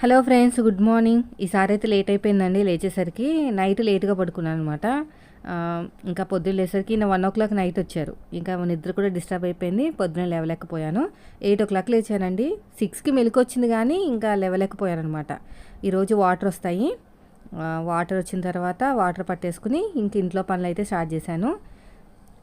Hello friends good morning. ఈసారి అయితే late అయిపోయిందండి లేచేసరికి. నైట్ లేట్గా పడుకున్నాను అనమాట ఇంకా పొద్దున్న లేసరికి నా వన్ ఓ క్లాక్ నైట్ వచ్చారు. ఇంకా నిద్ర కూడా డిస్టర్బ్ అయిపోయింది. పొద్దున్న లేవలేకపోయాను. ఎయిట్ ఓ క్లాక్ లేచానండి. సిక్స్కి మెలకు వచ్చింది కానీ ఇంకా లేవలేకపోయాను అనమాట ఈరోజు వాటర్ వస్తాయి. వాటర్ వచ్చిన తర్వాత వాటర్ పట్టేసుకుని ఇంక ఇంట్లో పనులు అయితే స్టార్ట్ చేశాను.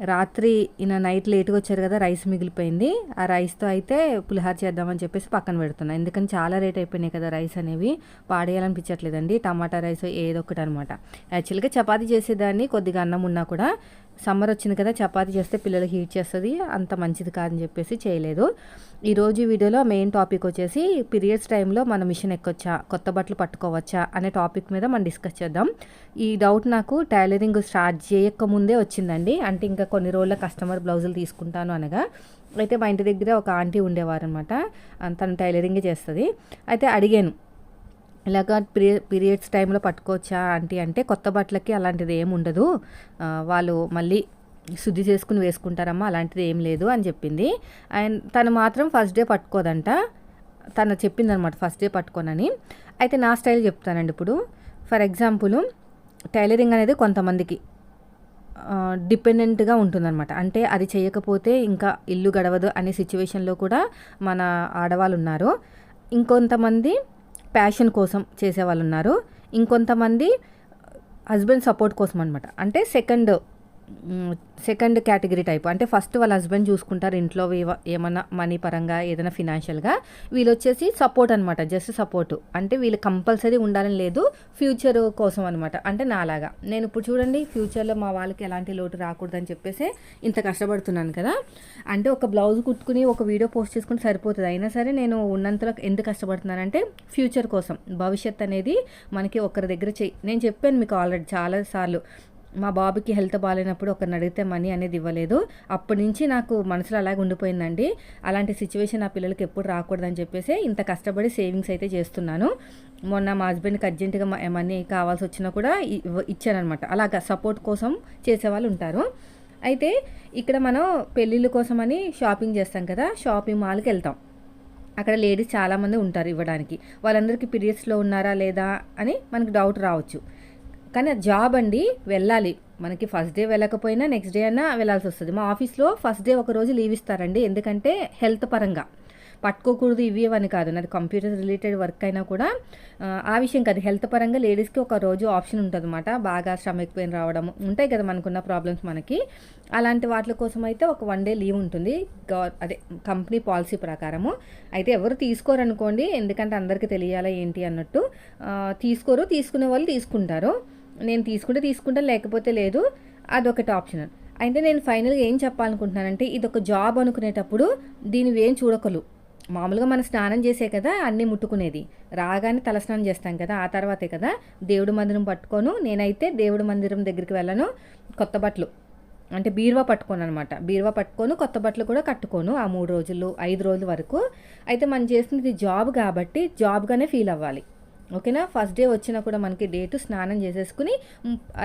రాత్రి ఈయన నైట్ లేట్గా వచ్చారు కదా రైస్ మిగిలిపోయింది. ఆ రైస్తో అయితే పులిహార చేద్దామని చెప్పేసి పక్కన పెడుతున్నా. ఎందుకని చాలా రేట్ అయిపోయినాయి కదా రైస్ అనేవి. పాడేయాలనిపించట్లేదండి. టమాటా రైస్ ఏదో ఒకటి అనమాట యాక్చువల్గా చపాతీ చేసేదాన్ని కొద్దిగా అన్నం ఉన్నా కూడా సమ్మర్ వచ్చింది కదా చపాతి చేస్తే పిల్లలు హీట్ చేస్తుంది అంత మంచిది కాదని చెప్పేసి చేయలేదు. ఈరోజు వీడియోలో మెయిన్ టాపిక్ వచ్చేసి పీరియడ్స్ టైంలో మన మిషన్ ఎక్కొచ్చా కొత్త బట్టలు పట్టుకోవచ్చా అనే టాపిక్ మీద మనం డిస్కస్ చేద్దాం. ఈ డౌట్ నాకు టైలరింగ్ స్టార్ట్ చేయక ముందే వచ్చిందండి. అంటే ఇంకా కొన్ని రోజుల కస్టమర్ బ్లౌజులు తీసుకుంటాను అనగా అయితే మా ఇంటి దగ్గర ఒక ఆంటీ ఉండేవారు అనమాట తను టైలరింగే చేస్తుంది. అయితే అడిగాను ఇలాగ పీరియడ్ పీరియడ్స్ టైంలో పట్టుకోవచ్చా ఆంటీ అంటే కొత్త బట్టలకి అలాంటిది ఏమి ఉండదు. వాళ్ళు మళ్ళీ శుద్ధి చేసుకుని వేసుకుంటారమ్మా అలాంటిది ఏం లేదు అని చెప్పింది. అండ్ తను మాత్రం ఫస్ట్ డే పట్టుకోదంట. తను చెప్పిందనమాట ఫస్ట్ డే పట్టుకోనని. అయితే నా స్టైల్ చెప్తానండి ఇప్పుడు. ఫర్ ఎగ్జాంపుల్ టైలరింగ్ అనేది కొంతమందికి డిపెండెంట్గా ఉంటుందన్నమాట అంటే అది చేయకపోతే ఇంకా ఇల్లు గడవదు అనే సిచ్యువేషన్లో కూడా మన ఆడవాళ్ళు ఉన్నారు. ఇంకొంతమంది ప్యాషన్ కోసం చేసేవాళ్ళు ఉన్నారు ఇంకొంతమంది హస్బెండ్ సపోర్ట్ కోసం అనమాట అంటే సెకండ్ సెకండ్ కేటగిరీ టైప్ అంటే ఫస్ట్ వాళ్ళ హస్బెండ్ చూసుకుంటారు ఇంట్లో ఏమైనా మనీ పరంగా ఏదైనా ఫినాన్షియల్గా వీళ్ళు వచ్చేసి సపోర్ట్ అనమాట జస్ట్ సపోర్ట్ అంటే వీళ్ళు కంపల్సరీ ఉండాలని లేదు ఫ్యూచర్ కోసం అనమాట అంటే నాలాగా. నేను ఇప్పుడు చూడండి ఫ్యూచర్లో మా వాళ్ళకి ఎలాంటి లోటు రాకూడదని చెప్పేసి ఇంత కష్టపడుతున్నాను కదా. అంటే ఒక బ్లౌజ్ కుట్టుకుని ఒక వీడియో పోస్ట్ చేసుకుంటే సరిపోతుంది. అయినా సరే నేను ఉన్నంతలో ఎందుకు కష్టపడుతున్నానంటే ఫ్యూచర్ కోసం. భవిష్యత్ అనేది మనకి ఒకరి దగ్గర చెయ్యి నేను చెప్పాను మీకు ఆల్రెడీ చాలాసార్లు మా బాబుకి హెల్త్ బాగాలేనప్పుడు ఒకరిని అడిగితే మనీ అనేది ఇవ్వలేదు. అప్పటి నుంచి నాకు మనసులో అలాగే ఉండిపోయిందండి. అలాంటి సిచ్యువేషన్ నా పిల్లలకి ఎప్పుడు రాకూడదని చెప్పేసి ఇంత కష్టపడి సేవింగ్స్ అయితే చేస్తున్నాను. మొన్న మా హస్బెండ్కి అర్జెంటుగా మనీ కావాల్సి వచ్చినా కూడా ఇచ్చానమాట అలాగా సపోర్ట్ కోసం చేసేవాళ్ళు ఉంటారు. అయితే ఇక్కడ మనం పెళ్ళిళ్ళ కోసమని షాపింగ్ చేస్తాం కదా షాపింగ్ మాల్కి వెళ్తాం. అక్కడ లేడీస్ చాలామంది ఉంటారు ఇవ్వడానికి. వాళ్ళందరికీ పీరియడ్స్లో ఉన్నారా లేదా అని మనకు డౌట్ రావచ్చు. కానీ అది జాబ్ అండి వెళ్ళాలి. మనకి ఫస్ట్ డే వెళ్ళకపోయినా నెక్స్ట్ డే అయినా వెళ్ళాల్సి వస్తుంది. మా ఆఫీస్లో ఫస్ట్ డే ఒక రోజు లీవ్ ఇస్తారండి. ఎందుకంటే హెల్త్ పరంగా. పట్టుకోకూడదు ఇవి అని కాదు. నాది కంప్యూటర్ రిలేటెడ్ వర్క్ అయినా కూడా ఆ, విషయం కాదు. హెల్త్ పరంగా లేడీస్కి ఒక రోజు ఆప్షన్ ఉంటుంది అనమాట బాగా స్టమక్ పెయిన్ రావడం ఉంటాయి కదా మనకున్న ప్రాబ్లమ్స్ మనకి. అలాంటి వాటి కోసం అయితే ఒక వన్ డే లీవ్ ఉంటుంది. అదే కంపెనీ పాలసీ ప్రకారము. అయితే ఎవరు తీసుకోరనుకోండి ఎందుకంటే అందరికీ తెలియాలా ఏంటి అన్నట్టు తీసుకోరు. తీసుకునే వాళ్ళు తీసుకుంటారు. నేను తీసుకుంటే తీసుకుంటా లేకపోతే లేదు అదొకటి ఆప్షన్ అయితే నేను ఫైనల్గా ఏం చెప్పాలనుకుంటున్నానంటే ఇది ఒక జాబ్ అనుకునేటప్పుడు దీని ఏం చూడకలు. మామూలుగా మనం స్నానం చేసే కదా అన్నీ ముట్టుకునేది. రాగానే తలస్నానం చేస్తాం కదా ఆ తర్వాతే కదా. దేవుడి మందిరం పట్టుకోను నేనైతే దేవుడి మందిరం దగ్గరికి వెళ్ళను కొత్త బట్టలు. అంటే బీరువా పట్టుకోను అనమాట బీరువా పట్టుకోను కొత్త బట్టలు కూడా కట్టుకోను ఆ మూడు రోజులు ఐదు రోజుల వరకు. అయితే మనం చేస్తున్నది జాబ్ కాబట్టి జాబ్గానే ఫీల్ అవ్వాలి. ఓకేనా? ఫస్ట్ డే వచ్చినా కూడా మనకి డేటు స్నానం చేసేసుకుని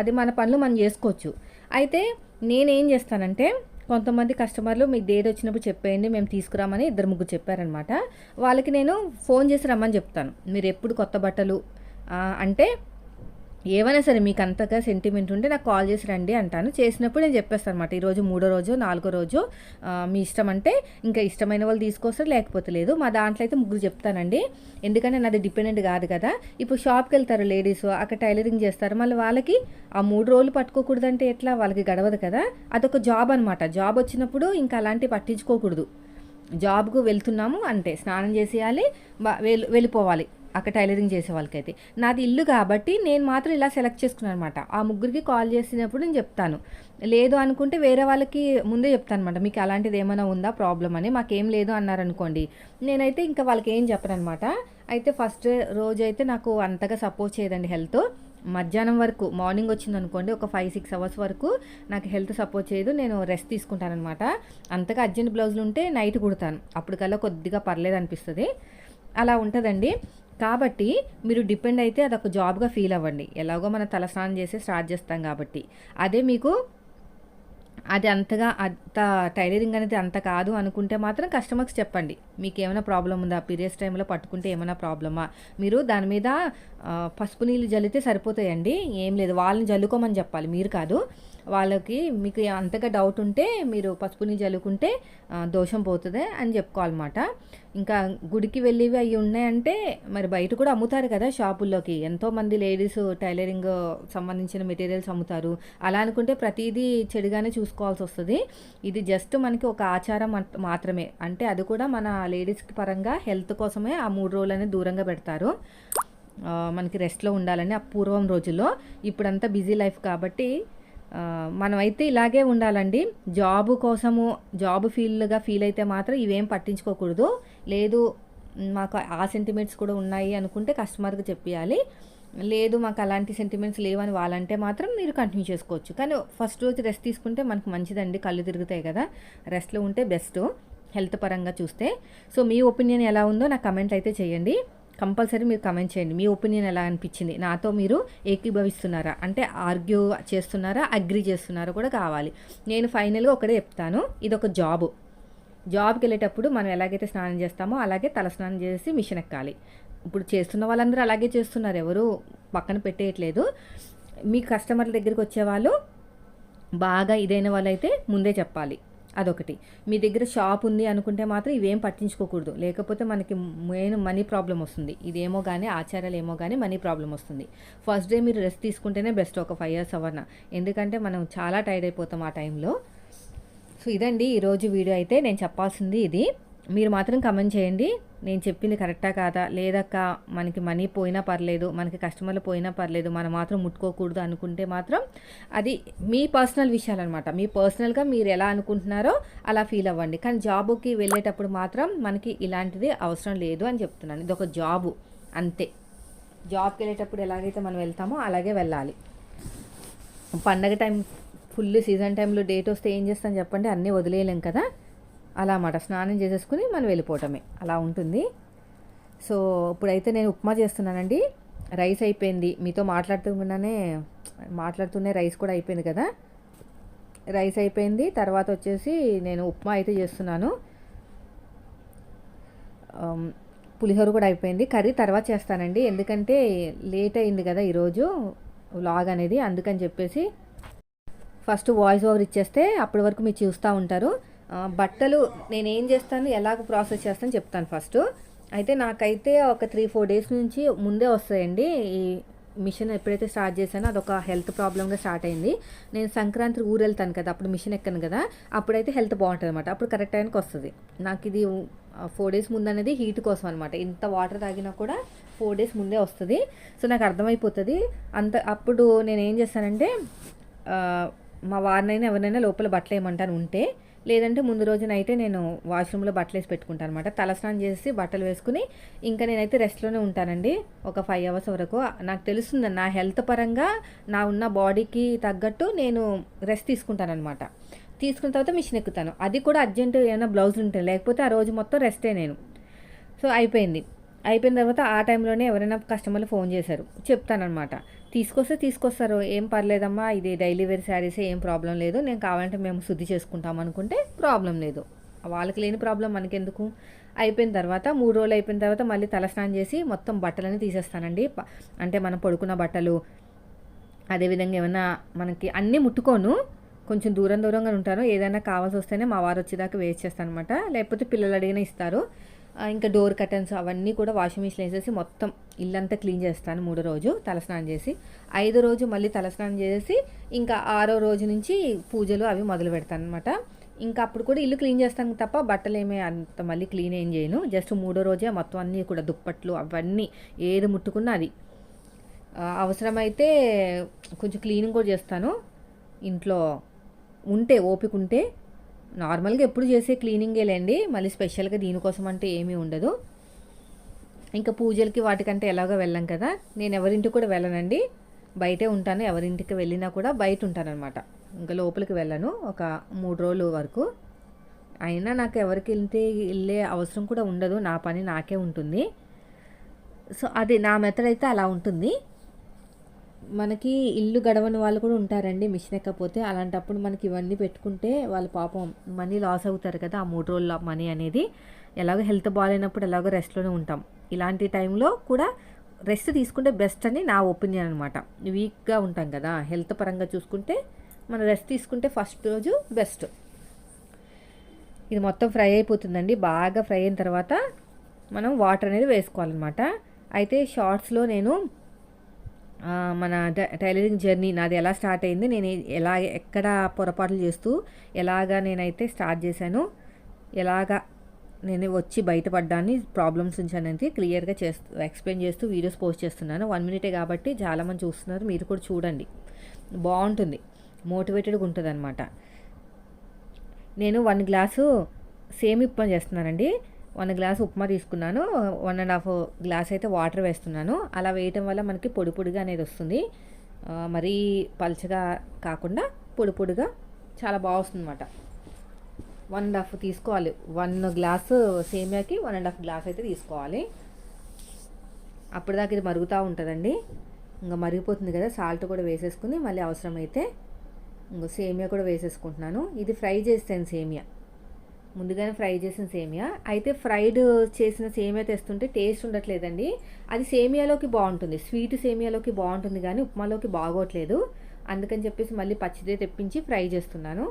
అది మన పనులు మనం చేసుకోవచ్చు. అయితే నేనేం చేస్తానంటే కొంతమంది కస్టమర్లు మీ డేట్ వచ్చినప్పుడు చెప్పేయండి మేము తీసుకురామని ఇద్దరు ముగ్గురు చెప్పారనమాట. వాళ్ళకి నేను ఫోన్ చేసి రమ్మని చెప్తాను. మీరు ఎప్పుడు కొత్త బట్టలు అంటే ఏమైనా సరే మీకు అంతగా సెంటిమెంట్ ఉంటే నాకు కాల్ చేసి రండి అంటాను. చేసినప్పుడు నేను చెప్పేస్తాను అనమాట ఈరోజు మూడో రోజు నాలుగో రోజు మీ ఇష్టం అంటే ఇంకా ఇష్టమైన వాళ్ళు తీసుకొస్తారు లేకపోతే లేదు. మా దాంట్లో అయితే ముగ్గురు చెప్తానండి. ఎందుకంటే నాది డిపెండెంట్ కాదు కదా. ఇప్పుడు షాప్కి వెళ్తారు లేడీస్ అక్కడ టైలరింగ్ చేస్తారు. మళ్ళీ వాళ్ళకి ఆ మూడు రోజులు పట్టుకోకూడదంటే ఎట్లా? వాళ్ళకి గడవదు కదా. అదొక జాబ్ అనమాట జాబ్ వచ్చినప్పుడు ఇంకా అలాంటివి పట్టించుకోకూడదు. జాబ్కు వెళ్తున్నాము అంటే స్నానం చేసేయాలి వెళ్ళి వెళ్ళిపోవాలి. అక్కడ టైలరింగ్ చేసే వాళ్ళకైతే. నాది ఇల్లు కాబట్టి నేను మాత్రం ఇలా సెలెక్ట్ చేసుకున్నాను అనమాట ఆ ముగ్గురికి కాల్ చేసినప్పుడు నేను చెప్తాను. లేదు అనుకుంటే వేరే వాళ్ళకి ముందే చెప్తాను అనమాట మీకు అలాంటిది ఏమైనా ఉందా? ప్రాబ్లం అని. మాకేం లేదు అన్నారనుకోండి. నేనైతే ఇంకా వాళ్ళకి ఏం చెప్పను అనమాట అయితే ఫస్ట్ రోజు అయితే నాకు అంతగా సపోర్ట్ చేయదండి హెల్త్. మధ్యాహ్నం వరకు మార్నింగ్ వచ్చింది అనుకోండి ఒక ఫైవ్ సిక్స్ అవర్స్ వరకు నాకు హెల్త్ సపోర్ట్ చేయదు. నేను రెస్ట్ తీసుకుంటానమాట అంతగా అర్జెంట్ బ్లౌజులు ఉంటే నైట్ కుడతాను. అప్పటికల్లా కొద్దిగా పర్లేదు అనిపిస్తుంది. అలా ఉంటుందండి. కాబట్టి మీరు డిపెండ్ అయితే అదొక జాబ్గా ఫీల్ అవ్వండి. ఎలాగో మనం తలస్నానం చేసి స్టార్ట్ చేస్తాం కాబట్టి. అదే మీకు అది అంతగా అంత టైలరింగ్ అనేది అంత కాదు అనుకుంటే మాత్రం కస్టమర్స్ చెప్పండి. మీకు ఏమైనా ప్రాబ్లం ఉందా? పీరియడ్స్ టైంలో పట్టుకుంటే ఏమైనా ప్రాబ్లమా? మీరు దాని మీద పసుపు నీళ్ళు జల్లితే సరిపోతాయండి. ఏం లేదు. వాళ్ళని జల్లుకోమని చెప్పాలి. మీరు కాదు. వాళ్ళకి మీకు అంతగా డౌట్ ఉంటే మీరు పసుపుని జల్లుకుంటే దోషం పోతుంది అని చెప్పుకోవాలన్నమాట. ఇంకా గుడికి వెళ్ళేవి అవి ఉన్నాయంటే మరి బయట కూడా అమ్ముతారు కదా షాపుల్లోకి. ఎంతోమంది లేడీస్ టైలరింగ్ సంబంధించిన మెటీరియల్స్ అమ్ముతారు. అలా అనుకుంటే ప్రతిదీ చెడుగానే చూసుకోవాల్సి వస్తుంది. ఇది జస్ట్ మనకి ఒక ఆచారం మాత్రమే. అంటే అది కూడా మన లేడీస్కి పరంగా హెల్త్ కోసమే ఆ మూడు రోజులనే దూరంగా పెడతారు. మనకి రెస్ట్లో ఉండాలని ఆ పూర్వం రోజుల్లో. ఇప్పుడంతా బిజీ లైఫ్ కాబట్టి మనమైతే ఇలాగే ఉండాలండి. జాబ్ కోసము జాబ్ ఫీల్డ్గా ఫీల్ అయితే మాత్రం ఇవేం పట్టించుకోకూడదు. లేదు మాకు ఆ సెంటిమెంట్స్ కూడా ఉన్నాయి అనుకుంటే కస్టమర్కి చెప్పేయాలి. లేదు మాకు అలాంటి సెంటిమెంట్స్ లేవని వాళ్ళంటే మాత్రం మీరు కంటిన్యూ చేసుకోవచ్చు. కానీ ఫస్ట్ రోజు రెస్ట్ తీసుకుంటే మనకు మంచిదండి. కళ్ళు తిరుగుతాయి కదా. రెస్ట్లో ఉంటే బెస్ట్. హెల్త్ పరంగా చూస్తే. సో మీ ఒపీనియన్ ఎలా ఉందో నాకు కమెంట్ అయితే చేయండి. కంపల్సరీ మీరు కమెంట్ చేయండి. మీ ఒపీనియన్ ఎలా అనిపించింది? నాతో మీరు ఏకీభవిస్తున్నారా? అంటే ఆర్గ్యూ చేస్తున్నారా? అగ్రి చేస్తున్నారా కూడా కావాలి. నేను ఫైనల్గా ఒకటే చెప్తాను. ఇది ఒక జాబు. జాబ్కి వెళ్ళేటప్పుడు మనం ఎలాగైతే స్నానం చేస్తామో అలాగే తల స్నానం చేసి మిషన్ ఎక్కాలి. ఇప్పుడు చేస్తున్న వాళ్ళందరూ అలాగే చేస్తున్నారు. ఎవరు పక్కన పెట్టేయట్లేదు. మీ కస్టమర్ల దగ్గరికి వచ్చేవాళ్ళు బాగా ఇదైన వాళ్ళైతే ముందే చెప్పాలి. అదొకటి. మీ దగ్గర షాప్ ఉంది అనుకుంటే మాత్రం ఇవేం పట్టించుకోకూడదు. లేకపోతే మనకి మెయిన్ మనీ ప్రాబ్లం వస్తుంది. ఇదేమో కానీ ఆచారాలు ఏమో కానీ మనీ ప్రాబ్లం వస్తుంది. ఫస్ట్ డే మీరు రెస్ట్ తీసుకుంటేనే బెస్ట్ ఒక ఫైవ్ ఇయర్స్ అవర్న. ఎందుకంటే మనం చాలా టైర్డ్ అయిపోతాం ఆ టైంలో. సో ఇదండి ఈరోజు వీడియో అయితే నేను చెప్పాల్సింది ఇది. మీరు మాత్రం కమెంట్ చేయండి. నేను చెప్పింది కరెక్టా కాదా? లేదక్క మనకి మనీ పోయినా పర్లేదు మనకి కస్టమర్లు పోయినా పర్లేదు మనం మాత్రం ముట్టుకోకూడదు అనుకుంటే మాత్రం అది మీ పర్సనల్ విషయాలు అనమాట మీ పర్సనల్గా మీరు ఎలా అనుకుంటున్నారో అలా ఫీల్ అవ్వండి. కానీ జాబుకి వెళ్ళేటప్పుడు మాత్రం మనకి ఇలాంటిది అవసరం లేదు అని చెప్తున్నాను. ఇది ఒక జాబు అంతే. జాబ్కి వెళ్ళేటప్పుడు ఎలాగైతే మనం వెళ్తామో అలాగే వెళ్ళాలి. పండగ టైం ఫుల్ సీజన్ టైంలో డేట్ వస్తే ఏం చేస్తాం చెప్పండి? అన్నీ వదిలేయలేం కదా? అలా అన్నమాట. స్నానం చేసేసుకుని మనం వెళ్ళిపోవటమే. అలా ఉంటుంది. సో ఇప్పుడైతే నేను ఉప్మా చేస్తున్నానండి. రైస్ అయిపోయింది. మీతో మాట్లాడుతున్నానే మాట్లాడుతూనే రైస్ కూడా అయిపోయింది కదా. రైస్ అయిపోయింది. తర్వాత వచ్చేసి నేను ఉప్మా అయితే చేస్తున్నాను. పులిహోర కూడా అయిపోయింది. కర్రీ తర్వాత చేస్తానండి. ఎందుకంటే లేట్ అయింది కదా ఈరోజు వ్లాగ్ అనేది. అందుకని చెప్పేసి ఫస్ట్ వాయిస్ ఓవర్ ఇచ్చేస్తే అప్పటి వరకు మీరు చూస్తూ ఉంటారు. బట్టలు నేనేం చేస్తాను ఎలాగ ప్రాసెస్ చేస్తాను చెప్తాను ఫస్ట్. అయితే నాకైతే ఒక త్రీ ఫోర్ డేస్ నుంచి ముందే వస్తాయండి. ఈ మిషన్ ఎప్పుడైతే స్టార్ట్ చేశానో అదొక హెల్త్ ప్రాబ్లంగా స్టార్ట్ అయింది. నేను సంక్రాంతి ఊరు వెళ్తాను కదా అప్పుడు మిషన్ ఎక్కాను కదా అప్పుడైతే హెల్త్ బాగుంటుంది అనమాట అప్పుడు కరెక్ట్ టైంకి వస్తుంది. నాకు ఇది ఫోర్ డేస్ ముందు అనేది హీట్ కోసం అనమాట ఇంత వాటర్ తాగినా కూడా ఫోర్ డేస్ ముందే వస్తుంది. సో నాకు అర్థమైపోతుంది. అంత అప్పుడు నేను ఏం చేస్తానంటే మా వారినైనా ఎవరినైనా లోపల బట్టలు వేయమంటాను ఉంటే లేదంటే ముందు రోజునైతే నేను వాష్రూమ్లో బట్టలు వేసి పెట్టుకుంటాను అనమాట తలస్నానం చేసి బట్టలు వేసుకుని ఇంకా నేనైతే రెస్ట్లోనే ఉంటానండి. ఒక ఫైవ్ అవర్స్ వరకు. నాకు తెలుస్తుంది నా హెల్త్ పరంగా నా ఉన్న బాడీకి తగ్గట్టు నేను రెస్ట్ తీసుకుంటాను అనమాట తీసుకున్న తర్వాత మిషన్ ఎక్కుతాను. అది కూడా అర్జెంట్ ఏమైనా బ్లౌజులు ఉంటాయి. లేకపోతే ఆ రోజు మొత్తం రెస్టే నేను. సో అయిపోయింది. అయిపోయిన తర్వాత ఆ టైంలోనే ఎవరైనా కస్టమర్లు ఫోన్ చేశారు. చెప్తానమాట తీసుకొస్తే తీసుకొస్తారు. ఏం పర్లేదమ్మా ఇది డైలీ వేర్ శారీసే ఏం ప్రాబ్లం లేదు. నేను కావాలంటే మేము శుద్ధి చేసుకుంటాం అనుకుంటే ప్రాబ్లం లేదు. వాళ్ళకి లేని ప్రాబ్లం మనకెందుకు? అయిపోయిన తర్వాత మూడు రోజులు అయిపోయిన తర్వాత మళ్ళీ తలస్నానం చేసి మొత్తం బట్టలన్నీ తీసేస్తానండి. అంటే మనం పడుకున్న బట్టలు అదేవిధంగా ఏమైనా మనకి అన్నీ ముట్టుకోను. కొంచెం దూరం దూరంగా ఉంటాను. ఏదైనా కావాల్సి వస్తేనే మా వారు వచ్చేదాకా వేస్ట్ చేస్తాను అనమాట లేకపోతే పిల్లలు అడిగినా ఇస్తారు. ఇంకా డోర్ కర్టన్స్ అవన్నీ కూడా వాషింగ్ మిషన్ వేసేసి మొత్తం ఇల్లంతా క్లీన్ చేస్తాను మూడో రోజు తలస్నానం చేసి. ఐదో రోజు మళ్ళీ తలస్నానం చేసి ఇంకా ఆరో రోజు నుంచి పూజలు అవి మొదలు పెడతాను అనమాట ఇంకా అప్పుడు కూడా ఇల్లు క్లీన్ చేస్తాను తప్ప బట్టలు ఏమీ అంత మళ్ళీ క్లీన్ ఏం చేయను. జస్ట్ మూడో రోజే మొత్తం అన్నీ కూడా దుప్పట్లు అవన్నీ ఏది ముట్టుకున్నా అది. అవసరమైతే కొంచెం క్లీనింగ్ కూడా చేస్తాను. ఇంట్లో ఉంటే ఓపిక ఉంటే నార్మల్గా ఎప్పుడు చేసే క్లీనింగేలేండి మళ్ళీ స్పెషల్గా దీనికోసం అంటే ఏమీ ఉండదు. ఇంకా పూజలకి వాటికంటే ఎలాగో వెళ్ళాం కదా. నేను ఎవరింటికి కూడా వెళ్ళనండి. బయటే ఉంటాను. ఎవరింటికి వెళ్ళినా కూడా బయట ఉంటానన్నమాట. ఇంకా లోపలికి వెళ్ళను. ఒక మూడు రోజులు వరకు. అయినా నాకు ఎవరికి వెళ్తే వెళ్ళే అవసరం కూడా ఉండదు. నా పని నాకే ఉంటుంది. సో అది నా మెథడ్ అయితే అలా ఉంటుంది. మనకి ఇల్లు గడవని వాళ్ళు కూడా ఉంటారండి మిషన్ ఎక్కపోతే అలాంటప్పుడు మనకి ఇవన్నీ పెట్టుకుంటే వాళ్ళు పాపం మనీ లాస్ అవుతారు కదా ఆ మూడు రోజుల మనీ అనేది. ఎలాగో హెల్త్ బాగాలేనప్పుడు ఎలాగో రెస్ట్లోనే ఉంటాం. ఇలాంటి టైంలో కూడా రెస్ట్ తీసుకుంటే బెస్ట్ అని నా ఒపీనియన్ అనమాట వీక్గా ఉంటాం కదా హెల్త్ పరంగా చూసుకుంటే మనం రెస్ట్ తీసుకుంటే ఫస్ట్ రోజు బెస్ట్. ఇది మొత్తం ఫ్రై అయిపోతుందండి. బాగా ఫ్రై అయిన తర్వాత మనం వాటర్ అనేది వేసుకోవాలన్నమాట. అయితే షార్ట్స్లో నేను మన టైలరింగ్ జర్నీ నాది ఎలా స్టార్ట్ అయింది నేను ఎలా ఎక్కడ పొరపాట్లు చేస్తూ ఎలాగా నేనైతే స్టార్ట్ చేశాను ఎలాగా నేను వచ్చి బయటపడ్డాన్ని ప్రాబ్లమ్స్ నుంచి అనేది క్లియర్గా చేస్తూ ఎక్స్ప్లెయిన్ చేస్తూ వీడియోస్ పోస్ట్ చేస్తున్నాను. వన్ మినిటే కాబట్టి చాలామంది చూస్తున్నారు మీరు కూడా చూడండి. బాగుంటుంది మోటివేటెడ్గా ఉంటుంది అనమాట నేను వన్ గ్లాసు సేమ్ ఉప్మా చేస్తున్నానండి. వన్ గ్లాస్ ఉప్మా తీసుకున్నాను. వన్ అండ్ హాఫ్ గ్లాస్ అయితే వాటర్ వేస్తున్నాను. అలా వేయటం వల్ల మనకి పొడి పొడిగా అనేది వస్తుంది. మరీ పల్చగా కాకుండా పొడి పొడిగా చాలా బాగా వస్తుంది అనమాట వన్ అండ్ హాఫ్ తీసుకోవాలి. వన్ గ్లాసు సేమియాకి వన్ అండ్ హాఫ్ గ్లాస్ అయితే తీసుకోవాలి. అప్పటిదాకా ఇది మరుగుతూ ఉంటుందండి. ఇంకా మరిగిపోతుంది కదా సాల్ట్ కూడా వేసేసుకుని మళ్ళీ అవసరమైతే ఇంకో సేమియా కూడా వేసేసుకుంటున్నాను. ఇది ఫ్రై చేస్తాను సేమియా. ముందుగానే ఫ్రై చేసిన సేమియా. అయితే ఫ్రైడ్ చేసిన సేమియా తెస్తుంటే టేస్ట్ ఉండట్లేదండి. అది సేమియాలోకి బాగుంటుంది. స్వీట్ సేమియాలోకి బాగుంటుంది కానీ ఉప్మాలోకి బాగోట్లేదు. అందుకని చెప్పేసి మళ్ళీ పచ్చిదే తెప్పించి ఫ్రై చేస్తున్నాను.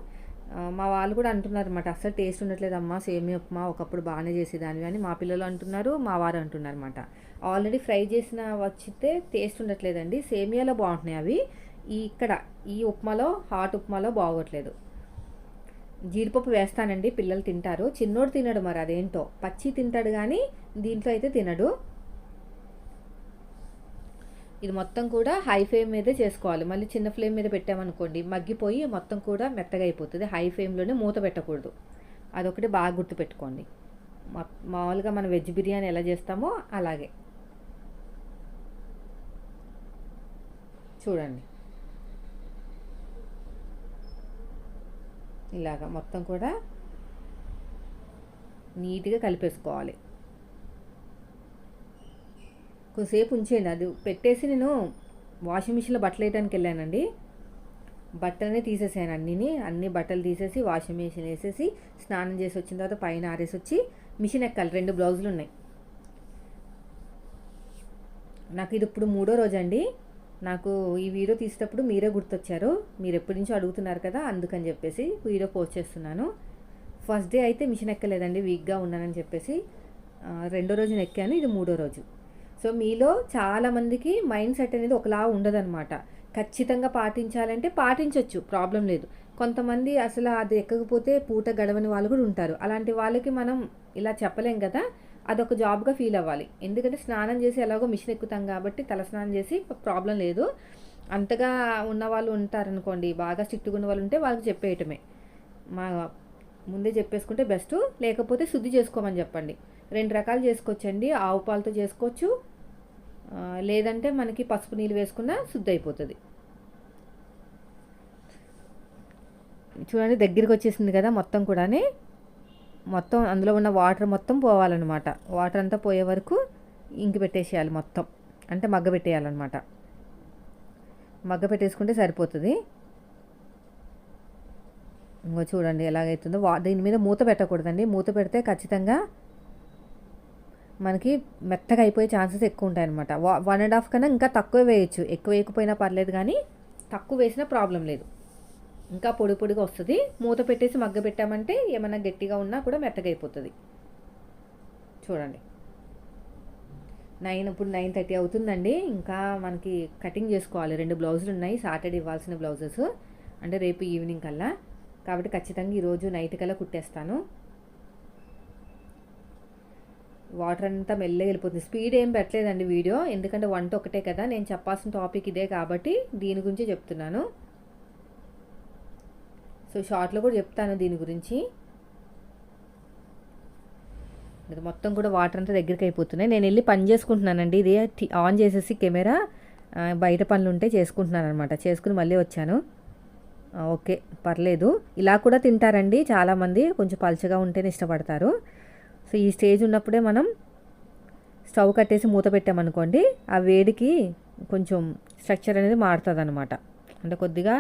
మా వాళ్ళు కూడా అంటున్నారు అనమాట అసలు టేస్ట్ ఉండట్లేదమ్మా సేమియా ఉప్మా ఒకప్పుడు బాగానే చేసేదాన్ని అని మా పిల్లలు అంటున్నారు మా వారు అంటున్నారు అనమాట ఆల్రెడీ ఫ్రై చేసిన వచ్చితే టేస్ట్ ఉండట్లేదండి. సేమియాలో బాగుంటున్నాయి అవి. ఈ ఇక్కడ ఈ ఉప్మాలో హాట్ ఉప్మాలో బాగోట్లేదు. జీడిపప్పు వేస్తానండి పిల్లలు తింటారు. చిన్నోడు తినడు మరి అదేంటో. పచ్చి తింటాడు కానీ దీంట్లో అయితే తినడు. ఇది మొత్తం కూడా హై ఫ్లేమ్ మీదే చేసుకోవాలి. మళ్ళీ చిన్న ఫ్లేమ్ మీద పెట్టామనుకోండి మగ్గిపోయి మొత్తం కూడా మెత్తగా అయిపోతుంది. హై ఫ్లేమ్లోనే మూత పెట్టకూడదు. అదొకటి బాగా గుర్తుపెట్టుకోండి. మా- మామూలుగా మనం వెజ్ బిర్యానీ ఎలా చేస్తామో అలాగే. చూడండి. ఇలాగ మొత్తం కూడా నీట్గా కలిపేసుకోవాలి. కొద్దిసేపు ఉంచేయండి. అది పెట్టేసి నేను వాషింగ్ మిషన్లో బట్టలు వేయడానికి వెళ్ళానండి. బట్టలనే తీసేసాను అన్నిని. అన్ని బట్టలు తీసేసి వాషింగ్ మిషన్ వేసేసి స్నానం చేసి వచ్చిన తర్వాత పైన ఆరేసి వచ్చి మిషన్ ఎక్కాలి. రెండు బ్లౌజులు ఉన్నాయి. నాకు ఇది ఇప్పుడు మూడో రోజు అండి నాకు ఈ వీడియో తీసేటప్పుడు మీరే గుర్తొచ్చారు. మీరు ఎప్పటి నుంచో అడుగుతున్నారు కదా అందుకని చెప్పేసి వీడియో పోస్ట్ చేస్తున్నాను. ఫస్ట్ డే అయితే మిషన్ ఎక్కలేదండి వీక్గా ఉన్నానని చెప్పేసి రెండో రోజున ఎక్కాను ఇది మూడో రోజు. సో మీలో చాలామందికి మైండ్ సెట్ అనేది ఒకలా ఉండదన్నమాట. ఖచ్చితంగా పాటించాలంటే పాటించవచ్చు ప్రాబ్లం లేదు. కొంతమంది అసలు అది ఎక్కకపోతే పూట గడవని వాళ్ళు కూడా ఉంటారు. అలాంటి వాళ్ళకి మనం ఇలా చెప్పలేం కదా అదొక జాబ్గా ఫీల్ అవ్వాలి. ఎందుకంటే స్నానం చేసి ఎలాగో మిషన్ ఎక్కుతాం కాబట్టి తల స్నానం చేసి ప్రాబ్లం లేదు. అంతగా ఉన్న వాళ్ళు ఉంటారనుకోండి బాగా స్ట్రిక్ట్గా ఉన్న వాళ్ళు ఉంటే వాళ్ళకి చెప్పేయటమే. మా ముందే చెప్పేసుకుంటే బెస్ట్. లేకపోతే శుద్ధి చేసుకోమని చెప్పండి. రెండు రకాలు చేసుకోవచ్చండి. ఆవు పాలతో చేసుకోవచ్చు. లేదంటే మనకి పసుపు నీళ్ళు వేసుకున్నా శుద్ధి అయిపోతుంది. చూడండి దగ్గరికి వచ్చేసింది కదా మొత్తం కూడానే. మొత్తం అందులో ఉన్న వాటర్ మొత్తం పోవాలన్నమాట. వాటర్ అంతా పోయే వరకు ఇంకి పెట్టేసేయాలి మొత్తం. అంటే మగ్గ పెట్టేయాలన్నమాట. మగ్గ పెట్టేసుకుంటే సరిపోతుంది. ఇంకో చూడండి ఎలాగైతుందో. వా దీని మీద మూత పెట్టకూడదండి. మూత పెడితే ఖచ్చితంగా మనకి మెత్తగా అయిపోయే ఛాన్సెస్ ఎక్కువ ఉంటాయన్నమాట. వన్ అండ్ హాఫ్ కన్నా ఇంకా తక్కువ వేయచ్చు. ఎక్కువ వేయకపోయినా పర్లేదు కానీ తక్కువ వేసినా ప్రాబ్లం లేదు. ఇంకా పొడి పొడిగా వస్తుంది. మూత పెట్టేసి మగ్గ పెట్టామంటే ఏమైనా గట్టిగా ఉన్నా కూడా మెత్తగా అయిపోతుంది చూడండి. నైన్ ఇప్పుడు నైన్ థర్టీ అవుతుందండి. ఇంకా మనకి కటింగ్ చేసుకోవాలి. రెండు బ్లౌజులు ఉన్నాయి. సాటర్డే ఇవ్వాల్సిన బ్లౌజెస్. అంటే రేపు ఈవినింగ్ కల్లా. కాబట్టి ఖచ్చితంగా ఈరోజు నైట్ కల్లా కుట్టేస్తాను. వాటర్ అంతా మెల్లగా వెళ్ళిపోతుంది. స్పీడ్ ఏం పెట్టలేదండి వీడియో. ఎందుకంటే వంట ఒకటే కదా. నేను చెప్పాల్సిన టాపిక్ ఇదే కాబట్టి దీని గురించి చెప్తున్నాను. సో షార్ట్లో కూడా చెప్తాను దీని గురించి. ఇది మొత్తం కూడా వాటర్ అంతా దగ్గరికి అయిపోతున్నాయి. నేను వెళ్ళి పని చేసుకుంటున్నానండి. ఇది ఆన్ చేసేసి కెమెరా బయట పనులు ఉంటే చేసుకుంటున్నాను అనమాట చేసుకుని మళ్ళీ వచ్చాను. ఓకే పర్లేదు. ఇలా కూడా తింటారండి చాలామంది. కొంచెం పలుచగా ఉంటేనే ఇష్టపడతారు. సో ఈ స్టేజ్ ఉన్నప్పుడే మనం స్టవ్ కట్టేసి మూత పెట్టామనుకోండి ఆ వేడికి కొంచెం స్ట్రక్చర్ అనేది మారుతుంది అనమాట అంటే కొద్దిగా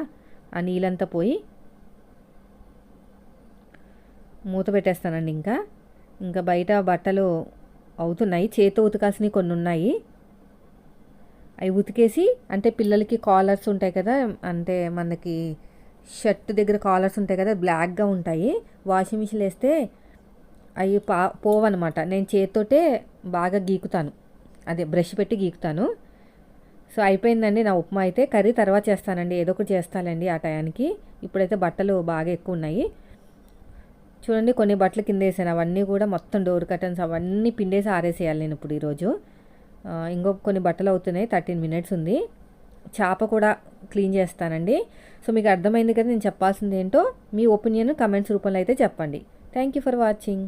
ఆ నీళ్ళంతా పోయి మూత పెట్టేస్తానండి ఇంకా. ఇంకా బయట బట్టలు అవుతున్నాయి. చేతితో ఉతకాల్సినవి కొన్ని ఉన్నాయి. అవి ఉతికేసి అంటే పిల్లలకి కాలర్స్ ఉంటాయి కదా అంటే మనకి షర్ట్ దగ్గర కాలర్స్ ఉంటాయి కదా బ్లాక్గా ఉంటాయి. వాషింగ్ మిషన్ వేస్తే అవి పా పోవన్నమాట. నేను చేతితోటే బాగా గీకుతాను. అదే బ్రష్ పెట్టి గీకుతాను. సో అయిపోయిందండి నా ఉప్మా అయితే. కర్రీ తర్వాత చేస్తానండి. ఏదో ఒకటి చేస్తానండి ఆ టయానికి. ఇప్పుడైతే బట్టలు బాగా ఎక్కువ ఉన్నాయి. చూడండి కొన్ని బట్టలు కింద వేసాను. అవన్నీ కూడా మొత్తం డోర్ కర్టన్స్ అవన్నీ పిండేసి ఆరేసేయాలి నేను ఇప్పుడు ఈరోజు. ఇంకో కొన్ని బట్టలు అవుతున్నాయి థర్టీన్ మినిట్స్ ఉంది. చేప కూడా క్లీన్ చేస్తానండి. సో మీకు అర్థమైంది కదా నేను చెప్పాల్సింది ఏంటో? మీ ఒపీనియన్ కమెంట్స్ రూపంలో అయితే చెప్పండి. Thank you for watching